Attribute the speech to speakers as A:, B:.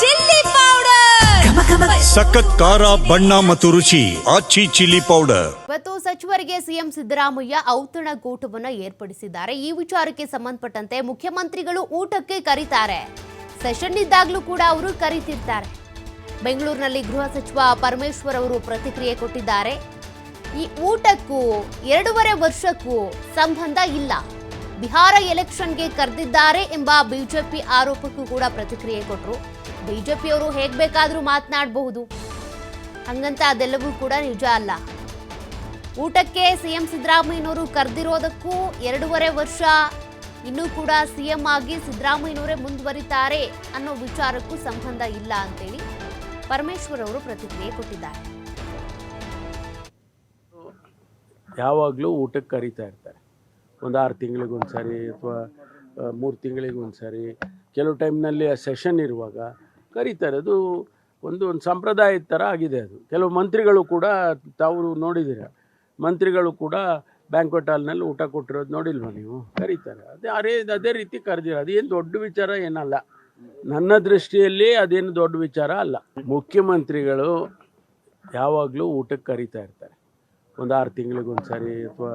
A: Chilli powder.
B: ಸಖತ್ ಖಾರ ಬಣ್ಣ ಮತ್ತು ರುಚಿ ಆಚಿ ಚಿಲ್ಲಿ ಪೌಡರ್.
C: ಇವತ್ತು ಸಚಿವರಿಗೆ ಸಿಎಂ ಸಿದ್ದರಾಮಯ್ಯ ಔತಣ ಕೂಟವನ್ನು ಏರ್ಪಡಿಸಿದ್ದಾರೆ. ಈ ವಿಚಾರಕ್ಕೆ ಸಂಬಂಧಪಟ್ಟಂತೆ ಮುಖ್ಯಮಂತ್ರಿಗಳು ಊಟಕ್ಕೆ ಕರೀತಾರೆ. ಸೆಷನ್ ಇದ್ದಾಗಲೂ ಕೂಡ ಅವರು ಕರೀತಿರ್ತಾರೆ. ಬೆಂಗಳೂರಿನಲ್ಲಿ ಗೃಹ ಸಚಿವ ಪರಮೇಶ್ವರ್ ಅವರು ಪ್ರತಿಕ್ರಿಯೆ ಕೊಟ್ಟಿದ್ದಾರೆ. ಈ ಊಟಕ್ಕೂ ಎರಡೂವರೆ ವರ್ಷಕ್ಕೂ ಸಂಬಂಧ ಇಲ್ಲ. ಬಿಹಾರ ಎಲೆಕ್ಷನ್ಗೆ ಕರೆದಿದ್ದಾರೆ ಎಂಬ ಬಿಜೆಪಿ ಆರೋಪಕ್ಕೂ ಕೂಡ ಪ್ರತಿಕ್ರಿಯೆ ಕೊಟ್ಟರು ಬಿಜೆಪಿಯವರು ಹೇಗ್ ಬೇಕಾದರೂ ಮಾತನಾಡಬಹುದು. ಹಂಗಂತ ಅದೆಲ್ಲವೂ ಕೂಡ ನಿಜ ಅಲ್ಲ. ಊಟಕ್ಕೆ ಸಿಎಂ ಸಿದ್ದರಾಮಯ್ಯನವರು ಕರೆದಿರೋದಕ್ಕೂ ಎರಡೂವರೆ ವರ್ಷ ಇನ್ನೂ ಕೂಡ ಸಿಎಂ ಆಗಿ ಸಿದ್ದರಾಮಯ್ಯನವರೇ ಮುಂದುವರಿತಾರೆ ಅನ್ನೋ ವಿಚಾರಕ್ಕೂ ಸಂಬಂಧ ಇಲ್ಲ ಅಂತೇಳಿ ಪರಮೇಶ್ವರ್ ಅವರು ಪ್ರತಿಕ್ರಿಯೆ ಕೊಟ್ಟಿದ್ದಾರೆ.
D: ಯಾವಾಗಲೂ ಊಟಕ್ಕೆ ಕರೀತಾ ಇರ್ತಾರೆ. ಒಂದು ಆರು ತಿಂಗಳಿಗೆ ಒಂದು ಸಾರಿ ಅಥವಾ ಮೂರು ತಿಂಗಳಿಗೆ ಒಂದು ಸಾರಿ ಕೆಲವು ಟೈಮ್ನಲ್ಲಿ ಆ ಸೆಷನ್ ಇರುವಾಗ ಕರೀತಾರೆ. ಅದು ಒಂದು ಒಂದು ಸಂಪ್ರದಾಯದ ಥರ ಆಗಿದೆ ಅದು. ಕೆಲವು ಮಂತ್ರಿಗಳು ಕೂಡ ತಾವು ನೋಡಿದ್ದೀರ? ಮಂತ್ರಿಗಳು ಕೂಡ ಬ್ಯಾಂಕ್ವೆಟ್ ಹಾಲ್ನಲ್ಲಿ ಊಟ ಕೊಟ್ಟಿರೋದು ನೋಡಿಲ್ವಾ ನೀವು? ಕರೀತಾರೆ. ಅದೇ ಅದೇ ಅದೇ ರೀತಿ ಕರೆದಿರ. ಅದೇನು ದೊಡ್ಡ ವಿಚಾರ ಏನಲ್ಲ. ನನ್ನ ದೃಷ್ಟಿಯಲ್ಲಿ ಅದೇನು ದೊಡ್ಡ ವಿಚಾರ ಅಲ್ಲ. ಮುಖ್ಯಮಂತ್ರಿಗಳು ಯಾವಾಗಲೂ ಊಟಕ್ಕೆ ಕರೀತಾ ಇರ್ತಾರೆ. ಒಂದು ಆರು ತಿಂಗಳಿಗೊಂದು ಸಾರಿ ಅಥವಾ